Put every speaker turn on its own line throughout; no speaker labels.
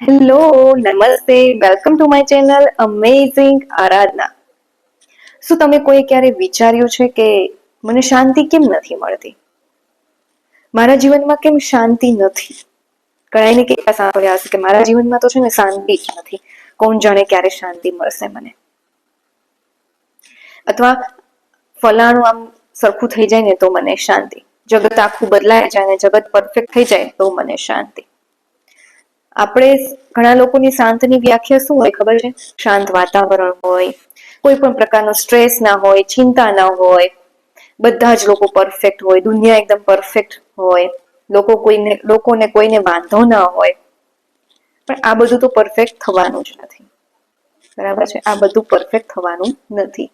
Hello નમસ્તે. Welcome to my channel amazing Aradhana શું તમે કોઈ ક્યારે વિચાર્યું છે કે મને શાંતિ કેમ નથી મળતી? મારા જીવનમાં કેમ શાંતિ નથી? ઘણાને કેટલા સાંભળ્યા હશે કે મારા જીવનમાં તો છે ને શાંતિ જ નથી. કોણ જાણે ક્યારે શાંતિ મળશે મને? અથવા ફલાણું આમ સરખું થઈ જાય ને તો મને શાંતિ. જગત આખું બદલાય જાય ને જગત પરફેક્ટ થઈ જાય તો મને શાંતિ. આપણે ઘણા લોકોની શાંતની વ્યાખ્યા શું હોય ખબર છે? શાંત વાતાવરણ હોય, કોઈ પણ પ્રકારનો સ્ટ્રેસ ના હોય, ચિંતા ના હોય, બધા જ લોકો પરફેક્ટ હોય, દુનિયા એકદમ પરફેક્ટ હોય, લોકો કોઈને, લોકોને કોઈને વાંધો ના હોય. પણ આ બધું તો પરફેક્ટ થવાનું જ નથી. બરાબર છે? આ બધું પરફેક્ટ થવાનું નથી.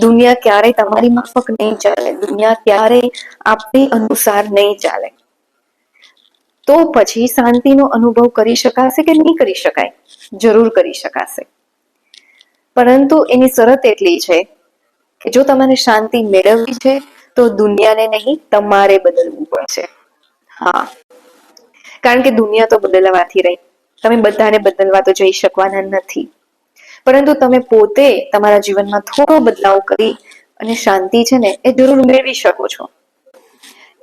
દુનિયા ક્યારેય તમારી માફક નહીં ચાલે. દુનિયા ક્યારેય આપણી અનુસાર નહીં ચાલે. તો પછી શાંતિનો અનુભવ કરી શકાશે કે નહીં કરી શકાય? જરૂર કરી શકાશે. પરંતુ એની શરત એટલી છે કે જો તમારે શાંતિ મેળવવી છે, તો દુનિયાને નહીં, તમારે બદલવું પડશે. હા. કારણ કે દુનિયા તો બદલવાથી રહી. તમે બધાને બદલવા તો જઈ શકવાના નથી. પરંતુ તમે પોતે તમારા જીવનમાં થોડો બદલાવ કરી અને શાંતિ છે ને, એ જરૂર મેળવી શકો છો.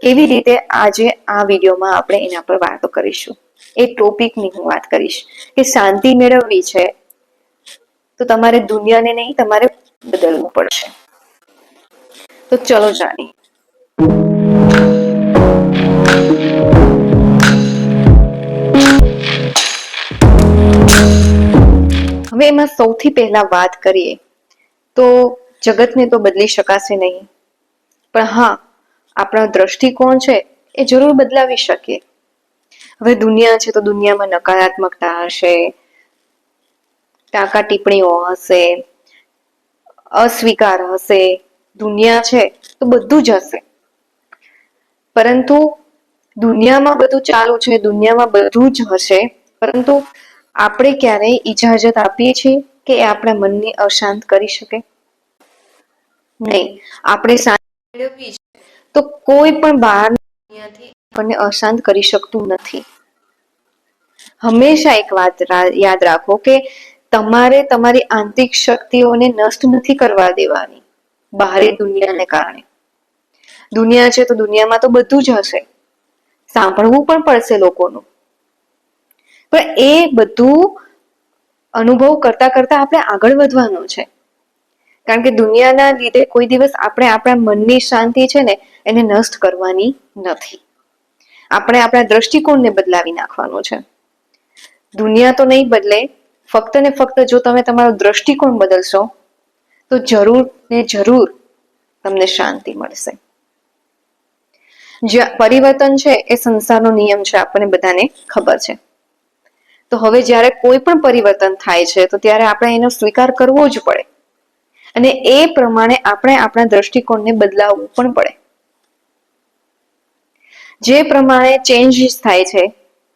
કેવી રીતે આજે આ વિડીયોમાં આપણે એના પર વાતો કરીશું. એ ટોપિકની હું વાત કરીશ કે શાંતિ મેળવવી છે, તો તમારે દુનિયાને નહીં, તમારે બદલવું પડશે. તો ચલો જાણી હવે એમાં સૌથી પહેલા વાત કરીએ, તો જગતને તો બદલી શકાશે નહીં. પણ હા આપણો દ્રષ્ટિકોણ છે એ જરૂર બદલાવી શકીએ. હવે દુનિયા છે તો દુનિયામાં નકારાત્મકતા હશે, ટાંકા ટિપ્પણીઓ હશે, અસ્વીકાર હશે, દુનિયા છે તો બધું જ હશે. પરંતુ દુનિયામાં બધું ચાલુ છે, દુનિયામાં બધું જ હશે, પરંતુ આપણે ક્યારેય ઇજાજત આપીએ છીએ કે એ આપણા મનને અશાંત કરી શકે? નહીં. આપણે મેળવવી છે તો કોઈ પણ બહાર દુનિયાથી આપણને અશાંત કરી શકતું નથી. હંમેશા એક વાત યાદ રાખો કે તમારે તમારી આંતરિક શક્તિઓને નષ્ટ નથી કરવા દેવાની, બહારી દુનિયાને કારણે. દુનિયા છે તો દુનિયામાં તો બધું જ હશે. સાંભળવું પણ પડશે લોકોનું. પણ એ બધું અનુભવ કરતા કરતા આપણે આગળ વધવાનું છે. કારણ કે દુનિયાના લીધે કોઈ દિવસ આપણે આપણા મનની શાંતિ છે ને, એને નષ્ટ કરવાની નથી. આપણે આપણા દ્રષ્ટિકોણને બદલાવી નાખવાનું છે. દુનિયા તો નહીં બદલે, ફક્ત ને ફક્ત જો તમે તમારો દ્રષ્ટિકોણ બદલશો, તો જરૂર ને જરૂર તમને શાંતિ મળશે. જ્યાં પરિવર્તન છે એ સંસારનો નિયમ છે, આપણને બધાને ખબર છે. તો હવે જ્યારે કોઈ પણ પરિવર્તન થાય છે, તો ત્યારે આપણે એનો સ્વીકાર કરવો જ પડે. અને એ પ્રમાણે આપણે આપણા દ્રષ્ટિકોણને બદલાવવું પણ પડે. જે પ્રમાણે ચેન્જીસ થાય છે,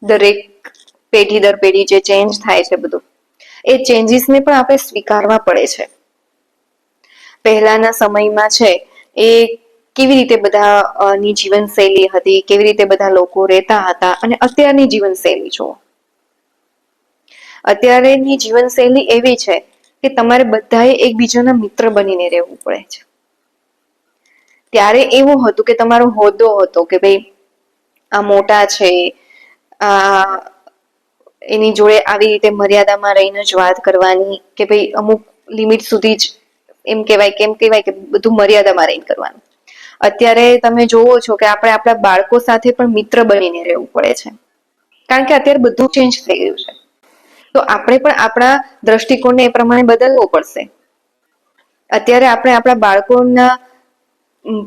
દરેક પેઢી દર પેઢી જે ચેન્જ થાય છે બધું, એ ચેન્જીસને પણ આપણે સ્વીકારવા પડે છે. પહેલાના સમયમાં છે, એ કેવી રીતે બધા ની જીવનશૈલી હતી, કેવી રીતે બધા લોકો રહેતા હતા અને અત્યારની જીવનશૈલી જુઓ. અત્યારેની જીવનશૈલી એવી છે કે તમારે બધાએ એકબીજાના મિત્ર બનીને રહેવું પડે છે. ત્યારે એવું હતું કે તમારો હોદ્દો હતો કે ભાઈ આ મોટા છે, આ એની જોડે આવી રીતે મર્યાદામાં રહીને જ વાત કરવાની કે ભાઈ અમુક લિમિટ સુધી જ એમ કહેવાય કેમ કહેવાય કે બધું મર્યાદામાં રહીને કરવાનું. અત્યારે તમે જોવો છો કે આપણે આપણા બાળકો સાથે પણ મિત્ર બનીને રહેવું પડે છે. કારણ કે અત્યારે બધું ચેન્જ થઈ ગયું છે. તો આપણે પણ આપણા દ્રષ્ટિકોણને એ પ્રમાણે બદલવો પડશે. અત્યારે આપણે આપણા બાળકોના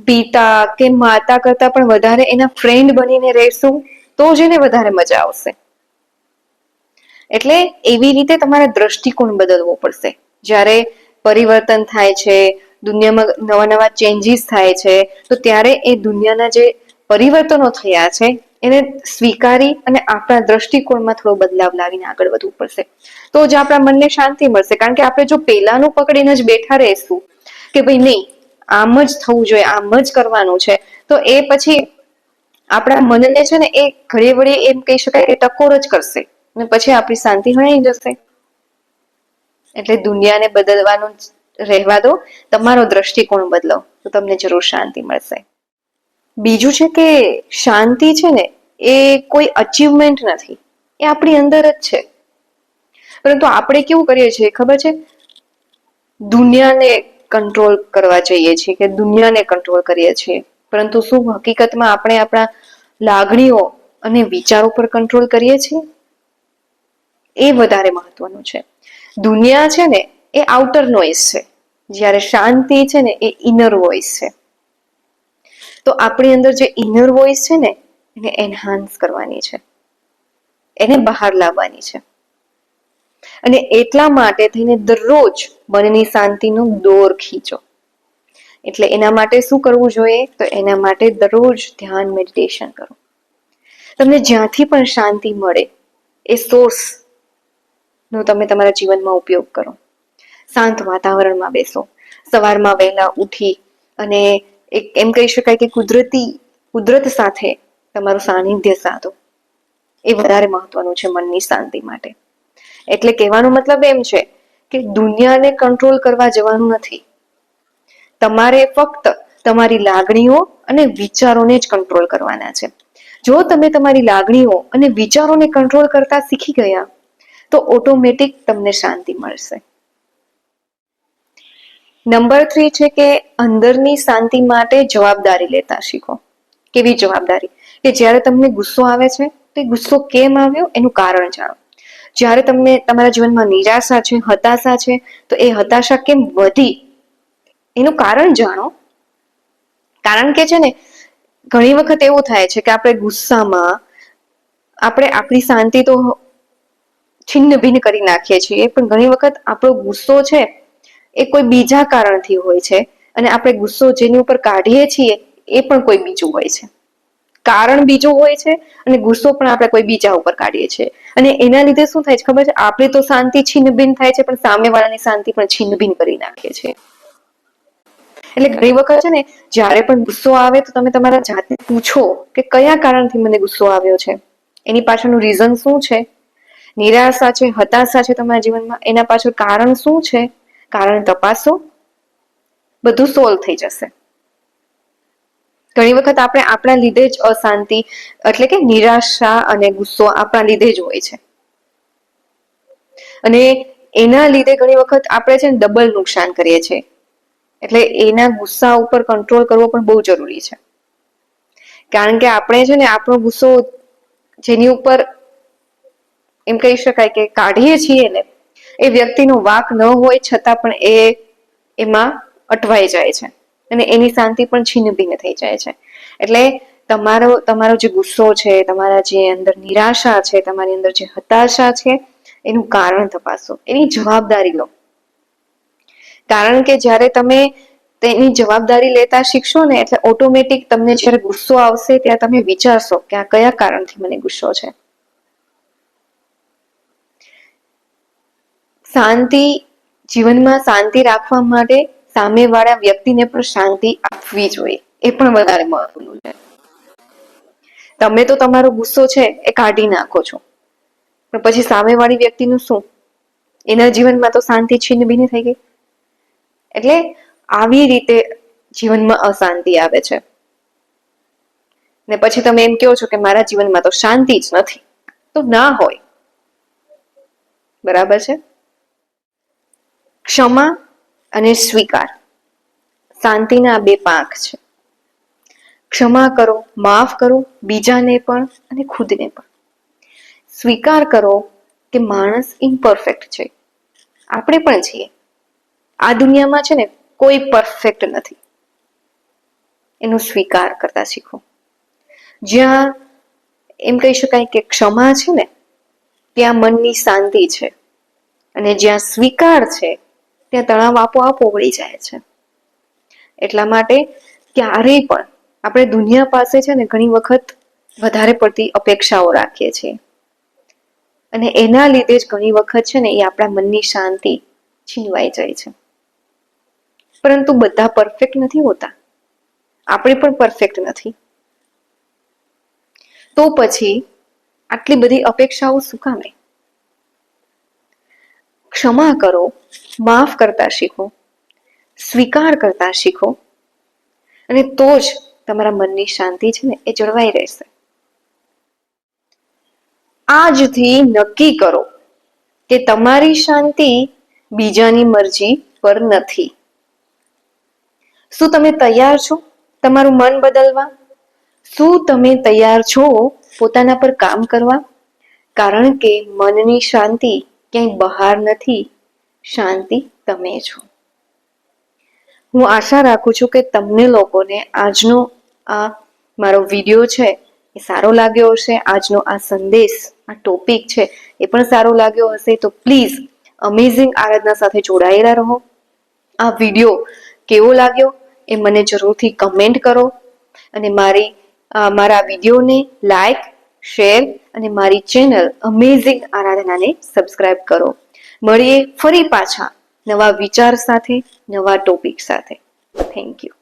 પિતા કે માતા કરતા પણ વધારે એના ફ્રેન્ડ બનીને રહેશું તો જ એને વધારે મજા આવશે. એટલે એવી રીતે તમારે દ્રષ્ટિકોણ બદલવો પડશે. જ્યારે પરિવર્તન થાય છે, દુનિયામાં નવા નવા ચેન્જીસ થાય છે, તો ત્યારે એ દુનિયાના જે પરિવર્તનો થયા છે એને સ્વીકારી અને આપણા દ્રષ્ટિકોણમાં થોડો બદલાવ લાવીને આગળ વધવું પડશે. તો જ આપણા મનને શાંતિ મળશે. કારણ કે આપણે જો પેલાનું પકડીને જ બેઠા રહેશું કે ભાઈ નહીં, આમ જ થવું જોઈએ, આમ જ કરવાનું છે, તો એ પછી આપણા મનને છે ને એ ઘડી વળી એમ કહી શકાય કે ટકોર જ કરશે અને પછી આપણી શાંતિ હણાઈ જશે. એટલે દુનિયાને બદલવાનું રહેવા દો. તમારો દ્રષ્ટિકોણ બદલો, તો તમને જરૂર શાંતિ મળશે. બીજું છે કે શાંતિ છે ને એ કોઈ અચીવમેન્ટ નથી. એ આપણી અંદર જ છે. પરંતુ આપણે કેવું કરીએ છીએ ખબર છે? દુનિયાને કંટ્રોલ કરવા જઈએ છીએ કે દુનિયાને કંટ્રોલ કરીએ છીએ. પરંતુ શું હકીકતમાં આપણે આપણા લાગણીઓ અને વિચારો પર કંટ્રોલ કરીએ છીએ? એ વધારે મહત્વનું છે. દુનિયા છે ને એ આઉટર નોઇઝ છે. જ્યારે શાંતિ છે ને એ ઇનર વોઇસ છે. તો આપણી અંદર જે ઇનર વોઇસ છે ને, એને એનહાન્સ કરવાની છે. એને બહાર લાવવાની છે. અને એટલા માટે થઈને દરરોજ મનની શાંતિનો દોર ખીચો. એટલે એના માટે શું કરવું જોઈએ? તો એના માટે દરરોજ ધ્યાન મેડિટેશન કરો. તમને જ્યાંથી પણ શાંતિ મળે, એ સોર્સ નો તમે તમારા જીવનમાં ઉપયોગ કરો. શાંત વાતાવરણમાં બેસો. સવારમાં વહેલા ઉઠી અને એક એમ કહી શકાય કે કુદરતી, કુદરત સાથે તમારું સાનિધ્ય સાધો. એ વધારે મહત્વનું છે મનની શાંતિ માટે. એટલે કહેવાનો મતલબ એમ છે કે દુનિયાને કંટ્રોલ કરવા જવાનું નથી. તમારે ફક્ત તમારી લાગણીઓ અને વિચારોને જ કંટ્રોલ કરવાના છે. જો તમે તમારી લાગણીઓ અને વિચારોને કંટ્રોલ કરતા શીખી ગયા, તો ઓટોમેટિક તમને શાંતિ મળશે. નંબર થ્રી છે કે અંદરની શાંતિ માટે જવાબદારી લેતા શીખો. કેવી જવાબદારી? કે જ્યારે તમને ગુસ્સો આવે છે, તો ગુસ્સો કેમ આવ્યો એનું કારણ જાણો. જ્યારે તમને તમારા જીવનમાં નિરાશા છે, હતાશા છે, તો એ હતાશા કેમ વધી? એનું કારણ જાણો. કારણ કે છે ને, ઘણી વખત એવું થાય છે કે આપણે ગુસ્સામાં, આપણે આપણી શાંતિ તો છિન્ન ભિન્ન કરી નાખીએ છીએ, પણ ઘણી વખત આપણો ગુસ્સો છે એ કોઈ બીજા કારણથી હોય છે. અને આપણે ગુસ્સો જેની ઉપર કાઢીએ છીએ, એ પણ કોઈ બીજું હોય છે. કારણ બીજું હોય છે અને ગુસ્સો પણ આપણે કોઈ બીજા ઉપર કાઢીએ છીએ. અને એના લીધે શું થાય છે ખબર છે? આપણે તો શાંતિ છિન્નભિન થાય છે, પણ સામેવાળાની શાંતિ પણ છિન્નભિન કરી નાખીએ છીએ એટલે ઘણી વખત છે ને, જ્યારે પણ ગુસ્સો આવે તો તમે તમારા જાતને પૂછો કે કયા કારણથી મને ગુસ્સો આવ્યો છે? એની પાછળનું રીઝન શું છે? નિરાશા છે, હતાશા છે તમારા જીવનમાં? એના પાછળ કારણ શું છે? કારણ તપાસો, બધું સોલ્વ થઈ જશે. ઘણી વખત આપણે આપણા લીધે જ અશાંતિ, એટલે કે નિરાશા અને ગુસ્સો આપણા લીધે જ હોય છે. અને એના લીધે ઘણી વખત આપણે છે ને ડબલ નુકસાન કરીએ છીએ. એટલે એના ગુસ્સા ઉપર કંટ્રોલ કરવો પણ બહુ જરૂરી છે. કારણ કે આપણે છે ને આપણો ગુસ્સો જેની ઉપર એમ કહી શકાય કે કાઢીએ છીએ ને એ વ્યક્તિનો વાક ન હોય છતાં પણ એ એમાં અટવાઈ જાય છે અને એની શાંતિ પણ છિન્નભિન્ન ભિન્ન થઈ જાય છે. એટલે તમારો તમારો જે ગુસ્સો છે, તમારા જે અંદર નિરાશા છે, તમારી અંદર જે હતાશા છે, એનું કારણ તપાસો. એની જવાબદારી લો. કારણ કે જ્યારે તમે તેની જવાબદારી લેતા શીખશો ને, એટલે ઓટોમેટિક તમને જ્યારે ગુસ્સો આવશે, ત્યાં તમે વિચારશો કે આ કયા કારણથી મને ગુસ્સો છે. શાંતિ, જીવનમાં શાંતિ રાખવા માટે સામેવાળા વ્યક્તિને પણ શાંતિ આપવી જોઈએ. એ પણ વધારે મહત્વનું છે. તમે તો તમારો ગુસ્સો છે એ કાઢી નાખો છો. પણ પછી સામેવાળી વ્યક્તિનું શું? એના જીવનમાં તો શાંતિ છીનબીની થઈ ગઈ. એટલે આવી રીતે જીવનમાં અશાંતિ આવે છે. ને પછી તમે એમ કહો છો કે મારા જીવનમાં તો શાંતિ જ નથી. તો ના હોય. બરાબર છે? ક્ષમા અને સ્વીકાર. શાંતિના બે પાંખ છે. ક્ષમા કરો, માફ કરો, બીજાને પણ અને ખુદને પણ. સ્વીકાર કરો કે માણસ ઇમ્પરફેક્ટ છે. આપણે પણ છીએ. આ દુનિયામાં છે ને કોઈ પરફેક્ટ નથી. એનો સ્વીકાર કરતા શીખો. જ્યાં એમ કહી શકાય કે ક્ષમા છે ને, ત્યાં મનની શાંતિ છે. અને જ્યાં સ્વીકાર છે ત્યાં તણાવ આપોઆપ ઓગળી જાય છે. એટલા માટે ક્યારેય પણ આપણે દુનિયા પાસે છે ને ઘણી વખત વધારે પડતી અપેક્ષાઓ રાખીએ છીએ. અને એના લીધે જ ઘણી વખત છે ને એ આપણા મનની શાંતિ છીનવાઈ જાય છે. પરંતુ બધા પરફેક્ટ નથી હોતા. આપણે પણ પરફેક્ટ નથી. તો પછી આટલી બધી અપેક્ષાઓ શું કામે? ક્ષમા કરો, માફ કરતા શીખો, સ્વીકાર કરતા શીખો. અને તો જ તમારા મનની શાંતિ છે ને એ જળવાઈ રહેશે. આજથી નક્કી કરો કે તમારી શાંતિ બીજાની મરજી પર નથી. શું તમે તૈયાર છો તમારું મન બદલવા? શું તમે તૈયાર છો પોતાના પર કામ કરવા? કારણ કે મનની શાંતિ ક્યાંય બહાર નથી, શાંતિ તમે છો. હું આશા રાખું છું કે તમને લોકોને આજનો આ મારો વીડિયો છે એ સારો લાગ્યો હશે, આજનો આ સંદેશ, આ ટોપિક છે એ પણ સારો લાગ્યો હશે, તો પ્લીઝ અમેઝિંગ આરાધના સાથે જોડાયેલા રહો. આ વીડિયો કેવો લાગ્યો એ મને જરૂરથી કમેન્ટ કરો અને મારી મારા વિડીયોને લાઈક, શેર અને મારી ચેનલ અમેઝિંગ આરાધનાને સબસ્ક્રાઇબ કરો. મળીએ ફરી પાછા નવા વિચાર સાથે, નવા ટોપિક સાથે. Thank you